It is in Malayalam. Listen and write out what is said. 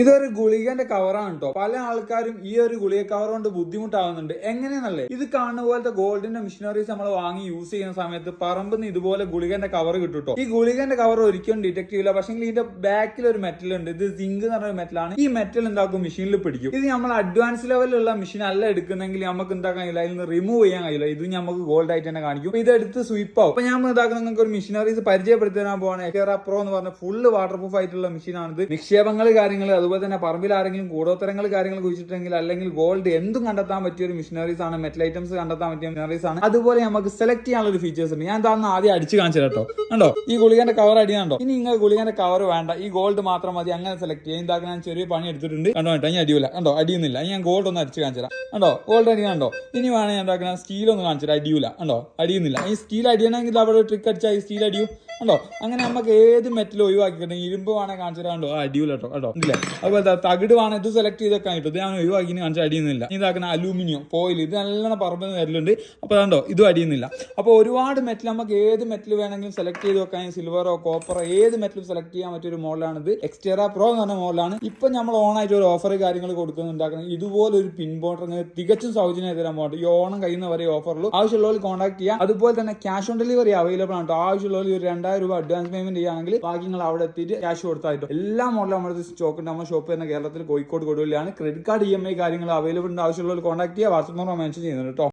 ഇതൊരു ഗുളികന്റെ കവറാണ് കേട്ടോ പല ആൾക്കാരും ഈ ഒരു ഗുളിക കവർ കൊണ്ട് ബുദ്ധിമുട്ടാവുന്നുണ്ട്. എങ്ങനെയാണല്ലേ? ഇത് കാണുന്ന പോലത്തെ ഗോൾഡിന്റെ മെഷീനറീസ് നമ്മൾ വാങ്ങി യൂസ് ചെയ്യുന്ന സമയത്ത് പറമ്പ് ഇതുപോലെ ഗുളികന്റെ കവർ കിട്ടും ട്ടോ. ഈ ഗുളികന്റെ കവർ ഒരിക്കലും ഡിറ്റക്ട് ചെയ്യില്ല പക്ഷേ ഇതിന്റെ ബാക്കിൽ ഒരു മെറ്റൽ ഉണ്ട്. ഇത് സിങ്ക് എന്ന് പറഞ്ഞ മെറ്റലാണ് ഈ മെറ്റൽ എന്താക്കും? മെഷീനിൽ പിടിക്കും. ഇത് നമ്മൾ അഡ്വാൻസ് ലെവലിലുള്ള മെഷീൻ അല്ല എടുക്കുന്നെങ്കിൽ നമുക്ക് എന്താക്കാൻ കഴിയില്ല. അതിൽ നിന്ന് റിമൂവ് ചെയ്യാൻ കഴിയില്ല. ഇത് നമുക്ക് ഗോൾഡ് ആയിട്ട് തന്നെ കാണിക്കും. ഇതെടുത്ത് സ്വീപ്പ് ആവും. അപ്പൊ ഞാൻ ഇതാക്കുന്ന നിങ്ങൾക്ക് ഒരു മെഷീനറീസ് പരിചയപ്പെടുത്തി തരാൻ പോവാണ്. എക്കേറ പ്രോ എന്ന് പറഞ്ഞ ഫുള്ള് വാട്ടർ പ്രൂഫ് ആയിട്ടുള്ള ഇത് നിക്ഷേപങ്ങൾ കാര്യങ്ങൾ അതുപോലെ തന്നെ പറമ്പിൽ ആരെങ്കിലും കൂടോത്തരങ്ങൾ കാര്യങ്ങൾ കുഴിച്ചിട്ടുണ്ടെങ്കിൽ അല്ലെങ്കിൽ ഗോൾഡ് എന്തും കണ്ടെത്താൻ പറ്റിയ ഒരു മിഷനറീസ് ആണ് മെറ്റൽ ഐറ്റംസ് കണ്ടെത്താൻ പറ്റിയ മിഷനറീസ് ആണ്. അതുപോലെ നമുക്ക് സെലക്ട് ചെയ്യാനുള്ള ഒരു ഫീച്ചേഴ്സ് ഉണ്ട്. ഞാൻ എന്താണെന്ന് ആദ്യം അടിച്ച് കാണിച്ചു കേട്ടോ കണ്ടോ? ഈ ഗുളികന്റെ കവർ അടിയാണ്ടോ ഇനി നിങ്ങൾ ഗുളികന്റെ കവർ വേണ്ട. ഈ ഗോൾഡ് മാത്രം മതി. അങ്ങനെ സെലക്ട് ചെയ്യാം. ഇതാക്കാൻ ഞാൻ ചെറിയ പണി എടുത്തിട്ടുണ്ട്. കണ്ടോ? കേട്ടോ ഇനി അടിയില്ല കണ്ടോ? അടിയുന്നില്ല. ഞാൻ ഗോൾഡ് ഒന്ന് അടിച്ച് കാണിച്ചു തരാം. കണ്ടോ? ഗോൾഡ് അടിയാണ്ടോ ഇനി വേണേ ഞാൻ എന്താക്കണം സ്റ്റീൽ ഒന്ന് കാണിച്ചു തരാം. അടിയൂല. കണ്ടോ? അടിയുന്നില്ല. ഈ സ്റ്റീൽ അടിയണമെങ്കിൽ അവിടെ ട്രിക്ക് അടിച്ചാൽ ഈ സ്റ്റീൽ അടിയും. കണ്ടോ? അങ്ങനെ നമുക്ക് ഏത് മെറ്റൽ ഒഴിവാക്കി ഒഴിവാക്കിയിട്ട് ഇരുമ്പ് വേണേ കാണിച്ചു തരാം. കണ്ടോ? ആ അടിയൂല കേട്ടോ കേട്ടോ ഇല്ലേ? അതുപോലെ ദാ തകിട് വേണം ഇത് സെലക്ട് ചെയ്തൊക്കെ ഇത് ഞാൻ ഒഴിവാക്കി കാണിച്ച അടിയുന്നില്ല ഇതാക്കുന്ന അലൂമിനിയം ഫോയിൽ ഇത് നല്ലോണം പറമ്പ് വരലുണ്ട് അപ്പോൾ കണ്ടോ ഇതും അടിയുന്നില്ല അപ്പോൾ ഒരുപാട് മെറ്റൽ നമുക്ക് ഏത് മെറ്റൽ വേണമെങ്കിലും സെലക്ട് ചെയ്ത് വെക്കാൻ സിൽവറോ കോപ്പറോ ഏത് മെറ്റലും സെലക്ട് ചെയ്യാൻ പറ്റിയൊരു മോഡലാണ് ഇത്. എക്സ്റ്റേറ പ്രോ എന്ന് പറഞ്ഞ മോഡലാണ് ഇപ്പം നമ്മൾ ഓണായിട്ട് ഒരു ഓഫർ കാര്യങ്ങൾ കൊടുക്കുന്നുണ്ടാക്കുന്നത് ഇതുപോലെ ഒരു പിൻ തികച്ചും സൗജന്യമായി തരാൻ പോകട്ടെ. ഈ ഓണം കഴിയുന്ന വരെ ഓഫറുള്ളൂ ആവശ്യമുള്ളവർ കോൺടാക്ട് ചെയ്യാം. അതുപോലെ തന്നെ ക്യാഷ് ഓൺ ഡെലിവറി അവൈലബിൾ ആണ് ആവശ്യമുള്ളവർ ഒരു രണ്ടായിരം രൂപ അഡ്വാൻസ് പേയ്മെന്റ് ചെയ്യുകയാണെങ്കിൽ ബാക്കി അവിടെ എത്തിയിട്ട് ക്യാഷ് കൊടുത്തായിട്ടോ എല്ലാ മോഡലും നമ്മുടെ സ്റ്റോക്ക് ഉണ്ട്. ഷോപ്പ് തന്നെ കേരളത്തിൽ Kozhikode കൊടുവിലാണ് credit card E M I കാര്യങ്ങൾ അവൈലബിൾ ഉണ്ട്. ആവശ്യമുള്ളവർ കോൺടാക്ട് ചെയ്യുക വാട്സപ്പ് നമ്പർ മെൻഷൻ ചെയ്യുന്നുണ്ട് കേട്ടോ.